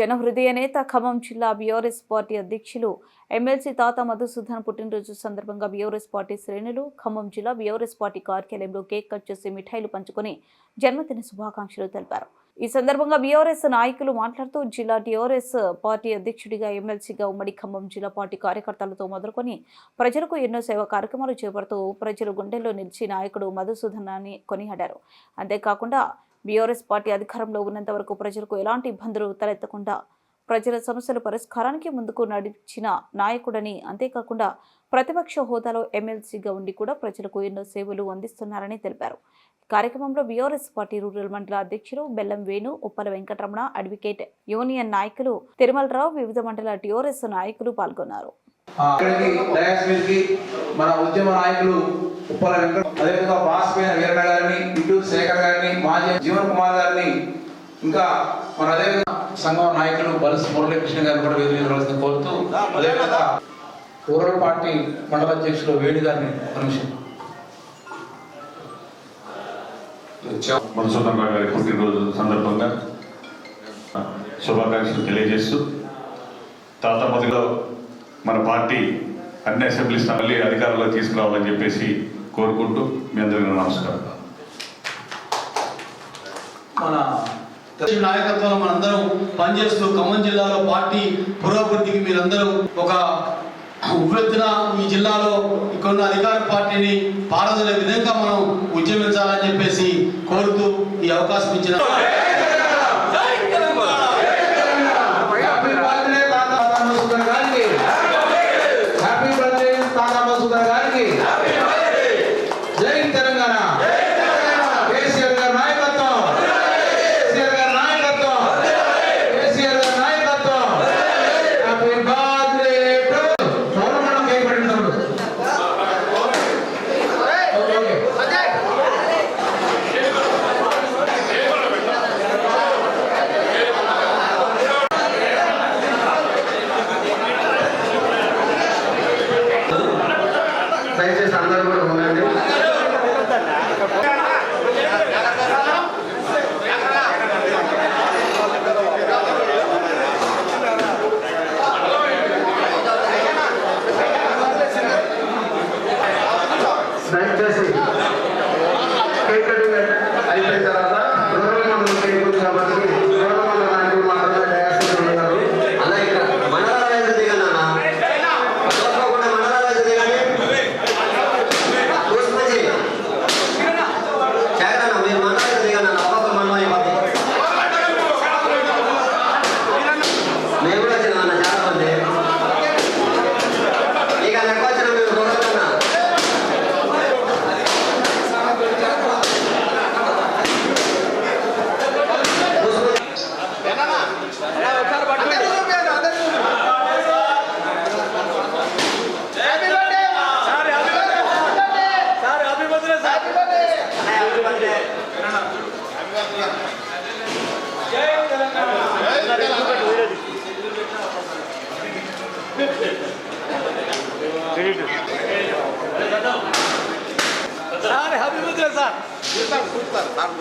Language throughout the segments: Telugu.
జనహృదయ నేత ఖమ్మం జిల్లా బీఆర్ఎస్ పార్టీ అధ్యక్షులు ఎమ్మెల్సీ తాత మధుసూదన్ పుట్టినరోజు సందర్భంగా బీఆర్ఎస్ పార్టీ శ్రేణులు ఖమ్మం జిల్లా బీఆర్ఎస్ పార్టీ కార్యాలయంలో కేక్ కట్ చేసి మిఠాయిలు పంచుకొని జన్మదిన శుభాకాంక్షలు తెలిపారు. ఈ సందర్భంగా బీఆర్ఎస్ నాయకులు మాట్లాడుతూ జిల్లా టీఆర్ఎస్ పార్టీ అధ్యక్షుడిగా ఎమ్మెల్సీగా ఉమ్మడి ఖమ్మం జిల్లా పార్టీ కార్యకర్తలతో మొదలుకొని ప్రజలకు ఎన్నో సేవా కార్యక్రమాలు చేపడుతూ ప్రజలు గుండెల్లో నిలిచి నాయకుడు మధుసూదనాన్ని కొనియాడారు. అంతేకాకుండా బీఆర్ఎస్ పార్టీ అధికారంలో ఉన్నంత వరకు ప్రజలకు ఎలాంటి ఇబ్బందులు తలెత్తకుండా ప్రజల సమస్యల పరిష్కారానికి ముందుకు నడిచిన నాయకుడని అంతేకాకుండా ప్రతిపక్ష హోదాలో ఎమ్మెల్సీగా ఉండి కూడా ప్రజలకు ఎన్నో సేవలు అందిస్తున్నారని తెలిపారు. కార్యక్రమంలో బీఆర్ఎస్ పార్టీ రూరల్ మండల అధ్యక్షులు బెల్లం వేణు ఉప్పల వెంకటరమణ అడ్వకేట్ యూనియన్ నాయకులు తిరుమలరావు వివిధ మండల టీఆర్ఎస్ నాయకులు పాల్గొన్నారు. ఇక్కడికి డయాస్ మీదకి మన ఉద్యమ నాయకులు ఉప్పల వెంకట అదేవిధంగా వాసుపైన వీరన్న గారిని ఇటు శేఖర్ గారిని మాజీ జీవన్ కుమార్ గారిని ఇంకా మన అదేవిధంగా సంఘం నాయకులు బలస్ మురళీకృష్ణ గారిని కూడా వేదిక కోరుతూ అదేవిధంగా రూరల్ పార్టీ మండల అధ్యక్షులు వేణు గారిని పర్మిషన్ మధుసూదన్ గారి పుట్టినరోజు సందర్భంగా శుభాకాంక్షలు తెలియజేస్తూ తాత మొదలో మన పార్టీ అన్ని అసెంబ్లీ స్థానాలు అధికారంలో తీసుకురావాలని చెప్పేసి కోరుకుంటూ మీ అందరికీ నమస్కారం. మన నాయకత్వంలో మనందరం పనిచేస్తూ ఖమ్మం జిల్లాలో పార్టీ పురోభివృద్ధికి మీరందరూ ఒక ఉవ్వెత్తున ఈ జిల్లాలో ఇక్కడ అధికార పార్టీని పారదలే విధంగా మనం ఉద్యమించాలని చెప్పేసి కోరుతూ ఈ అవకాశం ఇచ్చిన హ్యాపీ బర్త్డే తాత మధుసూదన్ గారికి హ్యాపీ బర్త్డే తాత మధుసూదన్ గారికి జై తెలంగాణ కేసీఆర్ గారి నాయకత్వం కేసీఆర్ గారి నాయకత్వం కేసీఆర్ గారి నాయకత్వం happy birthday to government cake పెట్టినప్పుడు ఓకే ఓకే దయచేసి అందరూ కూడా ఉండండి దయచేసి కేక్ కటింగ్ అయిపోయిన తర్వాత రూరల్ మండలం కేక్ ఉంది కాబట్టి రూరల్ మండల నాయకులు మాత్రమే డయాస్ ఉన్నారు అన్న ఇక్కడ మండల రైతు దిగండి అన్న తప్పకుండా మండల రైతు దిగండి పుష్పజీ శేఖర్ అన్న మీరు మండల రైతు దిగండి అన్న ఒక్కొక్క మండలం అయిపోతుంది మేము కూడా వచ్చినాం అన్న చాలా మంది ఇక లెక్క ಇರ್ತಾರ ಇರ್ತಾರ ಕೂತಾರ ತಾನು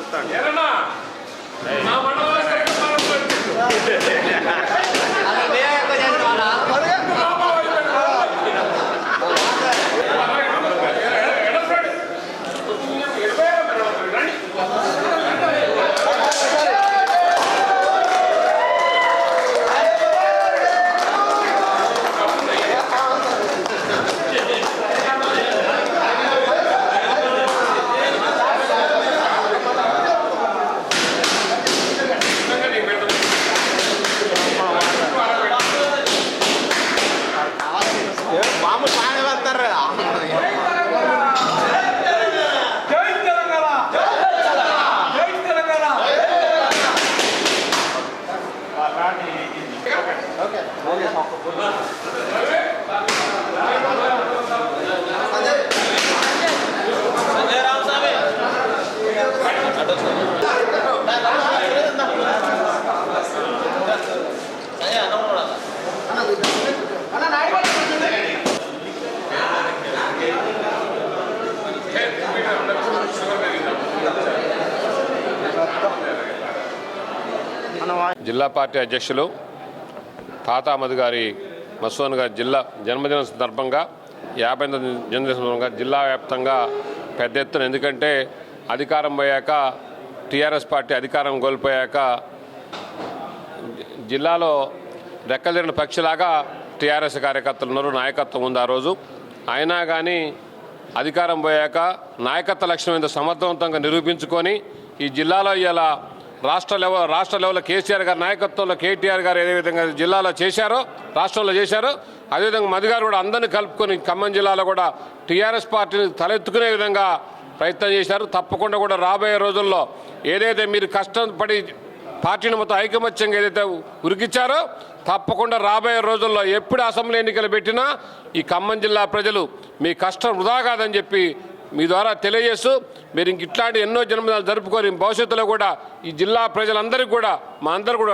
జిల్లా పార్టీ అధ్యక్షులు తాతామది గారి మసోన్ గారి జిల్లా జన్మదిన సందర్భంగా యాభై జన్మదిన సందర్భంగా జిల్లా వ్యాప్తంగా పెద్ద ఎత్తున ఎందుకంటే అధికారం పోయాక టీఆర్ఎస్ పార్టీ అధికారం కోల్పోయాక జిల్లాలో రెక్కలిరిన పక్షిలాగా టీఆర్ఎస్ కార్యకర్తలు ఉన్నారు నాయకత్వం ఉంది ఆ రోజు. అయినా కానీ అధికారం పోయాక నాయకత్వ లక్షణం ఇంత సమర్థవంతంగా నిరూపించుకొని ఈ జిల్లాలో ఇలా రాష్ట్ర లెవెల్ రాష్ట్ర లెవెల్లో కేసీఆర్ గారి నాయకత్వంలో కేటీఆర్ గారు ఏ విధంగా జిల్లాలో చేశారో రాష్ట్రంలో చేశారో అదేవిధంగా మధు గారు కూడా అందరినీ కలుపుకొని ఖమ్మం జిల్లాలో కూడా టీఆర్ఎస్ పార్టీని తలెత్తుకునే విధంగా ప్రయత్నం చేశారు. తప్పకుండా కూడా రాబోయే రోజుల్లో ఏదైతే మీరు కష్టపడి పార్టీని మొత్తం ఐకమత్యంగా ఏదైతే ఉరికిచ్చారో తప్పకుండా రాబోయే రోజుల్లో ఎప్పుడు అసెంబ్లీ ఎన్నికలు పెట్టినా ఈ ఖమ్మం జిల్లా ప్రజలు మీ కష్టం వృధా కాదని చెప్పి మీ ద్వారా తెలియజేస్తూ మీరు ఇంక ఇట్లాంటి ఎన్నో జన్మదినాలు జరుపుకొని భవిష్యత్తులో కూడా ఈ జిల్లా ప్రజలందరికీ కూడా మా అందరూ కూడా